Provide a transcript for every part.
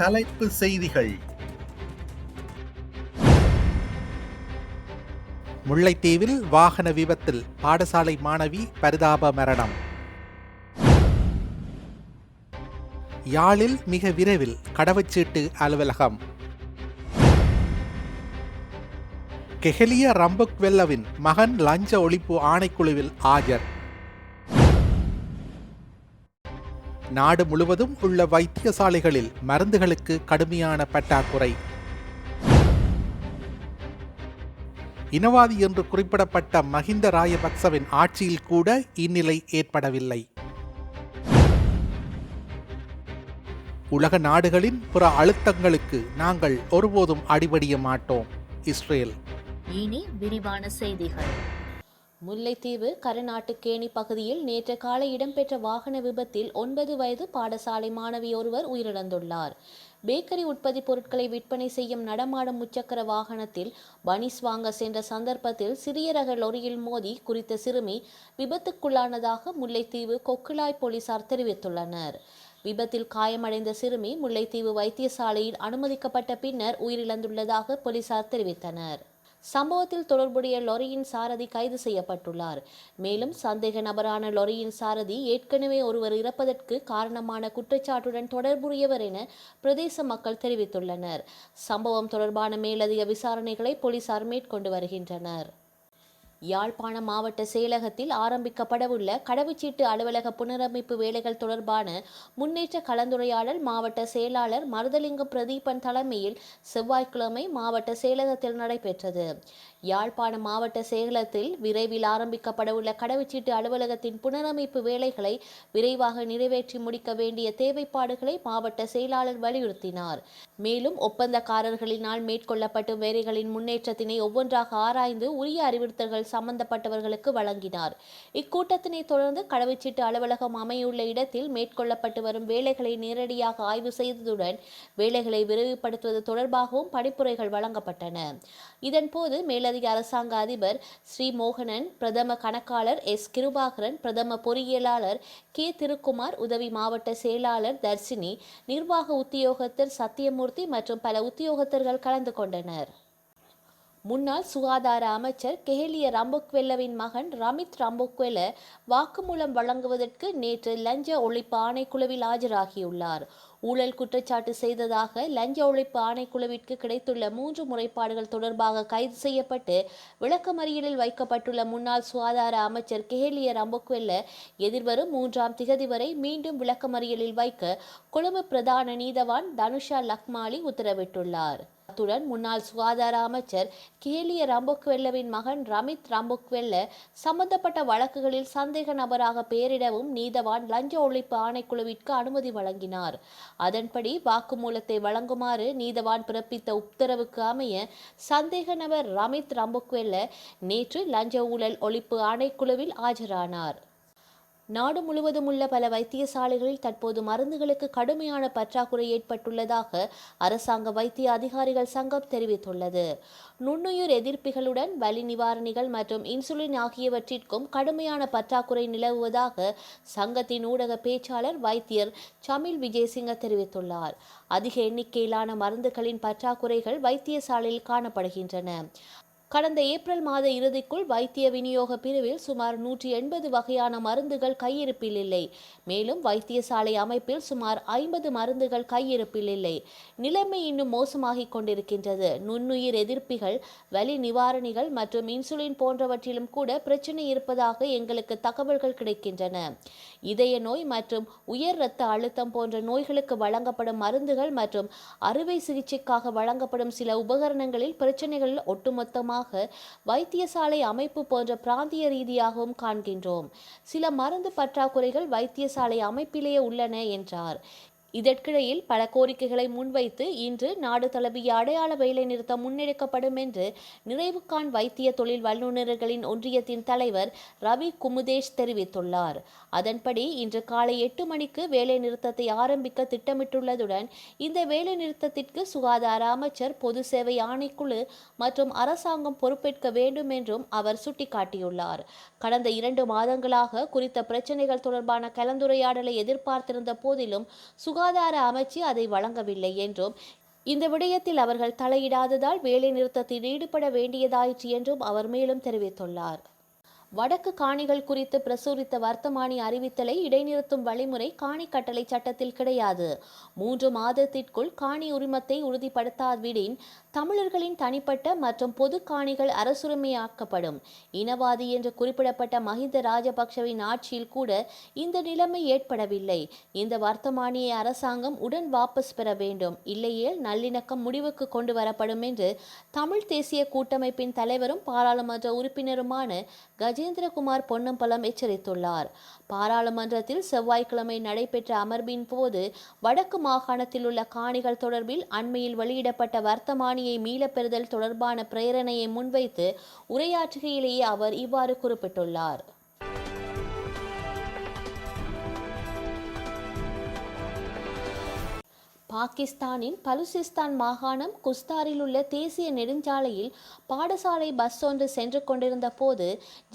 தலைப்பு செய்திகள். முல்லைத்தீவில் வாகன விபத்தில் பாடசாலை மாணவி பரிதாப மரணம். யாழில் மிக விரைவில் கடவுச்சீட்டு அலுவலகம். கெஹலிய ரம்புக்வெல்லவின் மகன் லஞ்ச ஒழிப்பு ஆணைக்குழுவில் ஆஜர். நாடு முழுவதும் உள்ள வைத்தியசாலைகளில் மருந்துகளுக்கு கடுமையான பற்றாக்குறை. இனவாதி என்று குறிப்பிடப்பட்ட மஹிந்த ராயபக்சவின் ஆட்சியில் கூட இந்நிலை ஏற்படவில்லை. உலக நாடுகளின் பிற அழுத்தங்களுக்கு நாங்கள் ஒருபோதும் அடிபடிய மாட்டோம். இஸ்ரேல். இனி விரிவான செய்திகள். முல்லைத்தீவு கரநாட்டுக்கேணி பகுதியில் நேற்று காலை இடம்பெற்ற வாகன விபத்தில் ஒன்பது வயது பாடசாலை மாணவி ஒருவர் உயிரிழந்துள்ளார். பேக்கரி உற்பத்தி பொருட்களை விற்பனை செய்யும் நடமாடும் முச்சக்கர வாகனத்தில் பனிஸ் வாங்க சென்ற சந்தர்ப்பத்தில் சிறிய ரக லொரியில் மோதி குறித்த சிறுமி விபத்துக்குள்ளானதாக முல்லைத்தீவு கொக்குலாய் போலீசார் தெரிவித்துள்ளனர். விபத்தில் காயமடைந்த சிறுமி முல்லைத்தீவு வைத்தியசாலையில் அனுமதிக்கப்பட்ட பின்னர் உயிரிழந்துள்ளதாக போலீசார் தெரிவித்தனர். சம்பவத்தில் தொடர்புடைய லொரியின் சாரதி கைது செய்யப்பட்டுள்ளார். மேலும் சந்தேக நபரான லொரியின் சாரதி ஏற்கனவே ஒருவர் இறப்பதற்கு காரணமான குற்றச்சாட்டுடன் தொடர்புடையவர் என பிரதேச மக்கள் தெரிவித்துள்ளனர். சம்பவம் தொடர்பான மேலதிக விசாரணைகளை போலீசார் மேற்கொண்டு வருகின்றனர். யாழ்ப்பாண மாவட்ட செயலகத்தில் ஆரம்பிக்கப்படவுள்ள கடவுச்சீட்டு அலுவலக புனரமைப்பு வேலைகள் தொடர்பான முன்னேற்ற கலந்துரையாடல் மாவட்ட செயலாளர் மருதலிங்கம் பிரதீபன் தலைமையில் செவ்வாய்க்கிழமை மாவட்ட செயலகத்தில் நடைபெற்றது. யாழ்ப்பாண மாவட்ட செயலகத்தில் விரைவில் ஆரம்பிக்கப்படவுள்ள கடவுச்சீட்டு அலுவலகத்தின் புனரமைப்பு வேலைகளை விரைவாக நிறைவேற்றி முடிக்க வேண்டிய தேவைப்பாடுகளை மாவட்ட செயலாளர் வலியுறுத்தினார். மேலும் ஒப்பந்தக்காரர்களினால் மேற்கொள்ளப்படும் வேலைகளின் முன்னேற்றத்தினை ஒவ்வொன்றாக ஆராய்ந்து உரிய அறிவுறுத்தல்கள் சம்பந்தப்பட்டவர்களுக்கு வழங்கினார். இக்கூட்டத்தினை தொடர்ந்து கடவுச்சீட்டு அலுவலகம் அமையுள்ள இடத்தில் மேற்கொள்ளப்பட்டு வரும் வேலைகளை நேரடியாக ஆய்வு செய்ததுடன் வேலைகளை விரைவுபடுத்துவது தொடர்பாகவும் படிப்புரைகள் வழங்கப்பட்டன. இதன்போது மேலதிக அரசாங்க அதிபர் ஸ்ரீ மோகனன் பிரதம கணக்காளர் எஸ். கிருபாகரன் பிரதம பொறியியலாளர் கே. திருக்குமார் உதவி மாவட்ட செயலாளர் தர்சினி நிர்வாக உத்தியோகத்தர் சத்தியமூர்த்தி மற்றும் பல உத்தியோகத்தர்கள் கலந்து கொண்டனர். முன்னாள் சுகாதார அமைச்சர் கெஹலிய ரம்புக்வெல்லவின் மகன் ரமித் ரம்புக்வெல்ல வாக்குமூலம் வழங்குவதற்கு நேற்று லஞ்ச ஒழிப்பு ஆணைக்குழுவில் ஆஜராகியுள்ளார். ஊழல் குற்றச்சாட்டு செய்ததாக லஞ்ச ஒழிப்பு ஆணைக்குழுவிற்கு கிடைத்துள்ள மூன்று முறைப்பாடுகள் தொடர்பாக கைது செய்யப்பட்டு விளக்கமறியலில் வைக்கப்பட்டுள்ள முன்னாள் சுகாதார அமைச்சர் கெஹலிய ரம்புக்வெல்ல எதிர்வரும் மூன்றாம் திகதி வரை மீண்டும் விளக்கமறியலில் வைக்க கொழும்பு பிரதான நீதவான் தனுஷா லக்மாலி உத்தரவிட்டுள்ளார். அத்துடன் முன்னாள் சுகாதார அமைச்சர் கேலிய ரம்பொக்வெல்லவின் மகன் ரமித் ரம்பொக்வெல்ல சம்பந்தப்பட்ட வழக்குகளில் சந்தேக நபராக பெயரிடவும் நீதவான் லஞ்ச ஒழிப்பு ஆணைக்குழுவிற்கு அனுமதி வழங்கினார். அதன்படி வாக்குமூலத்தை வழங்குமாறு நீதவான் பிறப்பித்த உத்தரவுக்கு அமைய சந்தேக நபர் ரமித் ரம்பொக்வெல்ல நேற்று லஞ்ச ஊழல் ஒழிப்பு ஆணைக்குழுவில் ஆஜரானார். நாடு முழுவதும் உள்ள பல வைத்தியசாலைகளில் தற்போது மருந்துகளுக்கு கடுமையான பற்றாக்குறை ஏற்பட்டுள்ளதாக அரசாங்க வைத்திய அதிகாரிகள் சங்கம் தெரிவித்துள்ளது. நுண்ணுயிர் எதிர்ப்பிகளுடன் வலி நிவாரணிகள் மற்றும் இன்சுலின் ஆகியவற்றிற்கும் கடுமையான பற்றாக்குறை நிலவுவதாக சங்கத்தின் ஊடக பேச்சாளர் வைத்தியர் சமில் விஜயசிங்க தெரிவித்துள்ளார். அதிக எண்ணிக்கையிலான மருந்துகளின் பற்றாக்குறைகள் வைத்தியசாலையில் காணப்படுகின்றன. கடந்த ஏப்ரல் மாத இறுதிக்குள் வைத்திய விநியோக பிரிவில் சுமார் நூற்றி எண்பது வகையான மருந்துகள் கையிருப்பில் இல்லை. மேலும் வைத்தியசாலை அமைப்பில் சுமார் ஐம்பது மருந்துகள் கையிருப்பில் இல்லை. நிலைமை இன்னும் மோசமாகிக் கொண்டிருக்கின்றது. நுண்ணுயிர் எதிர்ப்பிகள் வலி நிவாரணிகள் மற்றும் இன்சுலின் போன்றவற்றிலும் கூட பிரச்சனை இருப்பதாக எங்களுக்கு தகவல்கள் கிடைக்கின்றன. இதய நோய் மற்றும் உயர் இரத்த அழுத்தம் போன்ற நோய்களுக்கு வழங்கப்படும் மருந்துகள் மற்றும் அறுவை சிகிச்சைக்காக வழங்கப்படும் சில உபகரணங்களில் பிரச்சனைகள் ஒட்டுமொத்தமாக வைத்தியசாலை அமைப்பு போன்ற பிராந்திய ரீதியாகவும் காண்கின்றோம். சில மருந்து பற்றாக்குறைகள் வைத்தியசாலை அமைப்பிலேயே உள்ளன என்றார். இதற்கிடையில் பல கோரிக்கைகளை முன்வைத்து இன்று நாடு தழுவிய அடையாள வேலை நிறுத்தம் முன்னெடுக்கப்படும் என்று நிறைவுக்கான் வைத்திய தொழில் வல்லுநர்களின் ஒன்றியத்தின் தலைவர் ரவி குமுதேஷ் தெரிவித்துள்ளார். அதன்படி இன்று காலை எட்டு மணிக்கு வேலை நிறுத்தத்தை ஆரம்பிக்க திட்டமிட்டுள்ளதுடன் இந்த வேலை நிறுத்தத்திற்கு சுகாதார அமைச்சர் பொது சேவை ஆணைக்குழு மற்றும் அரசாங்கம் பொறுப்பேற்க வேண்டும் என்றும் அவர் சுட்டிக்காட்டியுள்ளார். கடந்த இரண்டு மாதங்களாக குறித்த பிரச்சனைகள் தொடர்பான கலந்துரையாடலை எதிர்பார்த்திருந்த போதிலும் சுக சுகாதார அமைச்சு அதை வழங்கவில்லை என்றும் இந்த விடயத்தில் அவர்கள் தலையிடாததால் வேலைநிறுத்தத்தில் ஈடுபட வேண்டியதாயிற்று என்றும் அவர் மேலும் தெரிவித்துள்ளார். வடக்கு காணிகள் குறித்து பிரசுரித்த வர்த்தமானி அறிவித்தலை இடைநிறுத்தும் வழிமுறை காணி கட்டளை சட்டத்தில் கிடையாது. மூன்று மாதத்திற்குள் காணி உரிமத்தை உறுதிப்படுத்தாவிடின் தமிழர்களின் தனிப்பட்ட மற்றும் பொது காணிகள் அரசுரிமையாக்கப்படும். இனவாதி என்று குறிப்பிடப்பட்ட மஹிந்த ராஜபக்ஷவின் ஆட்சியில் கூட இந்த நிலைமை ஏற்படவில்லை. இந்த வர்த்தமானியை அரசாங்கம் உடன் வாபஸ் பெற வேண்டும். இல்லையேல் நல்லிணக்கம் முடிவுக்கு கொண்டு வரப்படும் என்று தமிழ் தேசிய கூட்டமைப்பின் தலைவரும் பாராளுமன்ற உறுப்பினருமான கஜேந்திரகுமார் பொன்னம்பலம் எச்சரித்துள்ளார். பாராளுமன்றத்தில் செவ்வாய்க்கிழமை நடைபெற்ற அமர்வின் போது வடக்கு மாகாணத்தில் உள்ள காணிகள் தொடர்பில் அண்மையில் வெளியிடப்பட்ட வர்த்தமானியை மீளப்பெறுதல் தொடர்பான பிரேரணையை முன்வைத்து உரையாற்றுகையிலேயே அவர் இவ்வாறு குறிப்பிட்டுள்ளார். பாகிஸ்தானின் பலுசிஸ்தான் மாகாணம் குஸ்தாரில் உள்ள தேசிய நெடுஞ்சாலையில் பாடசாலை பஸ் ஒன்று சென்று கொண்டிருந்த போது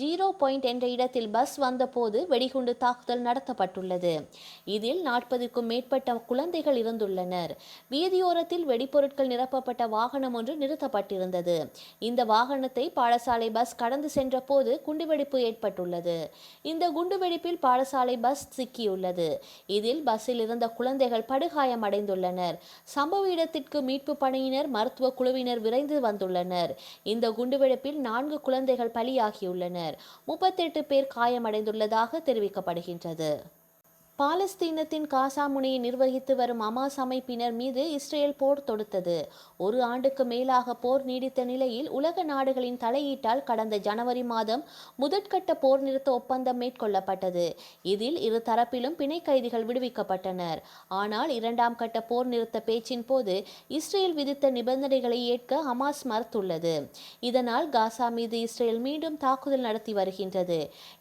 ஜீரோ பாயிண்ட் என்ற இடத்தில் பஸ் வந்தபோது வெடிகுண்டு தாக்குதல் நடத்தப்பட்டுள்ளது. இதில் நாற்பதுக்கும் மேற்பட்ட குழந்தைகள் இருந்துள்ளனர். வீதியோரத்தில் வெடிபொருட்கள் நிரப்பப்பட்ட வாகனம் ஒன்று நிறுத்தப்பட்டிருந்தது. இந்த வாகனத்தை பாடசாலை பஸ் கடந்து சென்ற போது குண்டுவெடிப்பு ஏற்பட்டுள்ளது. இந்த குண்டுவெடிப்பில் பாடசாலை பஸ் சிக்கியுள்ளது. இதில் பஸ்ஸில் இருந்த குழந்தைகள் படுகாயமடைந்துள்ளனர். சம்பவ இடத்திற்கு மீட்பு பணியினர் மருத்துவ குழுவினர் விரைந்து வந்துள்ளனர். இந்த குண்டுவெடிப்பில் நான்கு குழந்தைகள் பலியாகியுள்ளனர். முப்பத்தெட்டு பேர் காயமடைந்துள்ளதாக தெரிவிக்கப்படுகின்றது. பாலஸ்தீனத்தின் காசா முனையை நிர்வகித்து வரும் அமாஸ் அமைப்பினர் மீது இஸ்ரேல் போர் தொடுத்தது. ஒரு ஆண்டுக்கு மேலாக போர் நீடித்த நிலையில் உலக நாடுகளின் தலையீட்டால் கடந்த ஜனவரி மாதம் முதற்கட்ட போர் நிறுத்த ஒப்பந்தம் மேற்கொள்ளப்பட்டது. இதில் இரு தரப்பிலும் பிணை கைதிகள் விடுவிக்கப்பட்டனர். ஆனால் இரண்டாம் கட்ட போர் நிறுத்த பேச்சின் போது இஸ்ரேல் விதித்த நிபந்தனைகளை ஏற்க ஹமாஸ் மறுத்துள்ளது. இதனால் காசா மீது இஸ்ரேல் மீண்டும் தாக்குதல் நடத்தி வருகின்றது.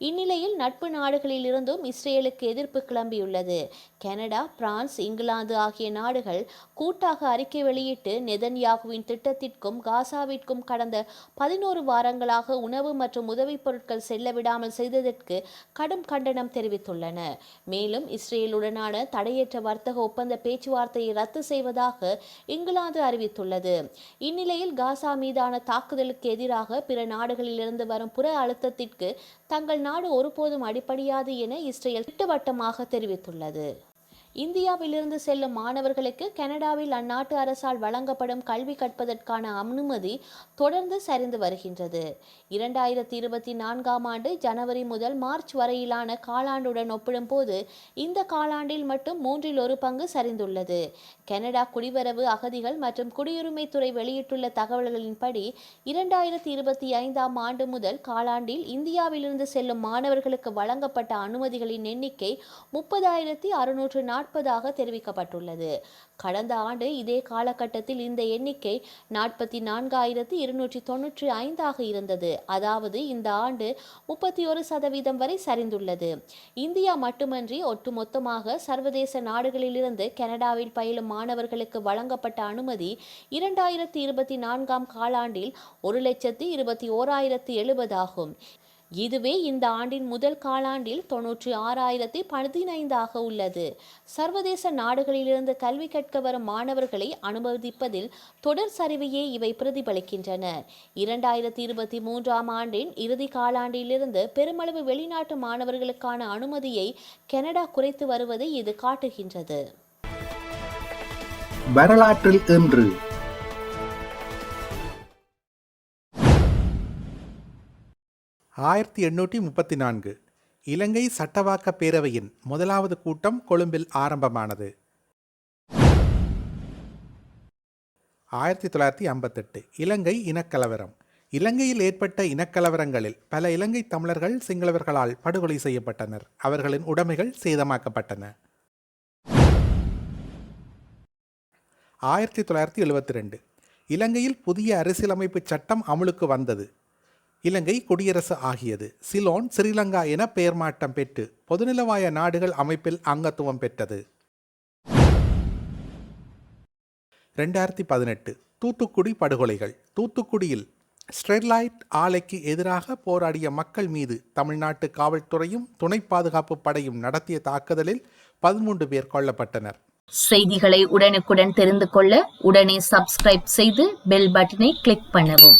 இந்நிலையில் நட்பு நாடுகளில் இருந்தும் இஸ்ரேலுக்கு எதிர்ப்பு கிளம்பியுள்ளது கனடா பிரான்ஸ் இங்கிலாந்து ஆகிய நாடுகள் கூட்டாக அறிக்கை வெளியிட்டு நெதன்யாகுவின் திட்டத்திற்கும் காசாவிற்கும் கடந்த பதினோரு வாரங்களாக உணவு மற்றும் உதவிப் பொருட்கள் செல்ல விடாமல் செய்ததற்கு கடும் கண்டனம் தெரிவித்துள்ளன. மேலும் இஸ்ரேலுடனான தடையற்ற வர்த்தக ஒப்பந்த பேச்சுவார்த்தையை ரத்து செய்வதாக இங்கிலாந்து அறிவித்துள்ளது. இந்நிலையில் காசா மீதான தாக்குதலுக்கு எதிராக பிற நாடுகளிலிருந்து வரும் புற அழுத்தத்திற்கு தங்கள் நாடு ஒருபோதும் அடிப்படையாது என இஸ்ரேல் திட்டவட்டமாக தெரிவித்துள்ளது. இந்தியாவிலிருந்து செல்லும் மாணவர்களுக்கு கனடாவில் அந்நாட்டு அரசால் வழங்கப்படும் கல்வி கற்பதற்கான அனுமதி தொடர்ந்து சரிந்து வருகின்றது. இரண்டாயிரத்தி இருபத்தி நான்காம் ஆண்டு ஜனவரி முதல் மார்ச் வரையிலான காலாண்டுடன் ஒப்பிடும்போது இந்த காலாண்டில் மட்டும் மூன்றில் ஒரு பங்கு சரிந்துள்ளது. கனடா குடிவரவு அகதிகள் மற்றும் குடியுரிமைத்துறை வெளியிட்டுள்ள தகவல்களின்படி இரண்டாயிரத்தி இருபத்தி ஐந்தாம் ஆண்டு முதல் காலாண்டில் இந்தியாவிலிருந்து செல்லும் மாணவர்களுக்கு வழங்கப்பட்ட அனுமதிகளின் எண்ணிக்கை முப்பதாயிரத்தி அறுநூற்று நாற்பதாக தெரிவிக்கப்பட்டுள்ளது. கடந்த ஆண்டு இதே காலகட்டத்தில் இந்த எண்ணிக்கை நாற்பத்தி நான்காயிரத்தி இருநூற்றி தொன்னூற்றி ஐந்தாக இருந்தது. அதாவது இந்த ஆண்டு முப்பத்தி ஒரு சதவீதம் வரை சரிந்துள்ளது. இந்தியா மட்டுமன்றி ஒட்டுமொத்தமாக சர்வதேச நாடுகளிலிருந்து கனடாவில் பயிலும் மாணவர்களுக்கு வழங்கப்பட்ட அனுமதி இரண்டாயிரத்தி இருபத்தி நான்காம் காலாண்டில் ஒரு லட்சத்தி இருபத்தி ஓராயிரத்தி எழுபது ஆகும். இதுவே இந்த ஆண்டின் முதல் காலாண்டில் தொன்னூற்றி ஆறாயிரத்தி பதினைந்தாக உள்ளது. சர்வதேச நாடுகளிலிருந்து கல்வி கற்க வரும் மாணவர்களை அனுமதிப்பதில் தொடர் சரிவையே இவை பிரதிபலிக்கின்றன. இரண்டாயிரத்தி இருபத்தி மூன்றாம் ஆண்டின் இறுதி காலாண்டிலிருந்து பெருமளவு வெளிநாட்டு மாணவர்களுக்கான அனுமதியை கனடா குறைத்து வருவதை இது காட்டுகின்றது. வரலாற்றில் இன்று ஆயிரத்தி எண்ணூற்றி முப்பத்தி நான்கு. இலங்கை சட்டவாக்க பேரவையின் முதலாவது கூட்டம் கொழும்பில் ஆரம்பமானது. ஆயிரத்தி தொள்ளாயிரத்தி ஐம்பத்தெட்டு. இலங்கை இனக்கலவரம். இலங்கையில் ஏற்பட்ட இனக்கலவரங்களில் பல இலங்கை தமிழர்கள் சிங்களவர்களால் படுகொலை செய்யப்பட்டனர். அவர்களின் உடைமைகள் சேதமாக்கப்பட்டன. ஆயிரத்தி தொள்ளாயிரத்தி எழுபத்தி ரெண்டு. இலங்கையில் புதிய அரசியலமைப்பு சட்டம் அமுலுக்கு வந்தது. இலங்கை குடியரசு ஆகியது. சிலோன் ஸ்ரீலங்கா என பெயர் மாற்றம் பெற்று பொதுநிலவாய நாடுகள் அமைப்பில் அங்கத்துவம் பெற்றது. ரெண்டாயிரத்தி பதினெட்டு தூத்துக்குடி படுகொலைகள். தூத்துக்குடியில் ஸ்டெர்லைட் ஆலைக்கு எதிராக போராடிய மக்கள் மீது தமிழ்நாட்டு காவல்துறையும் துணை பாதுகாப்பு படையும் நடத்திய தாக்குதலில் பதிமூன்று பேர் கொல்லப்பட்டனர். செய்திகளை உடனுக்குடன் தெரிந்து கொள்ள உடனே சப்ஸ்கிரைப் செய்து பெல் பட்டனை கிளிக் பண்ணவும்.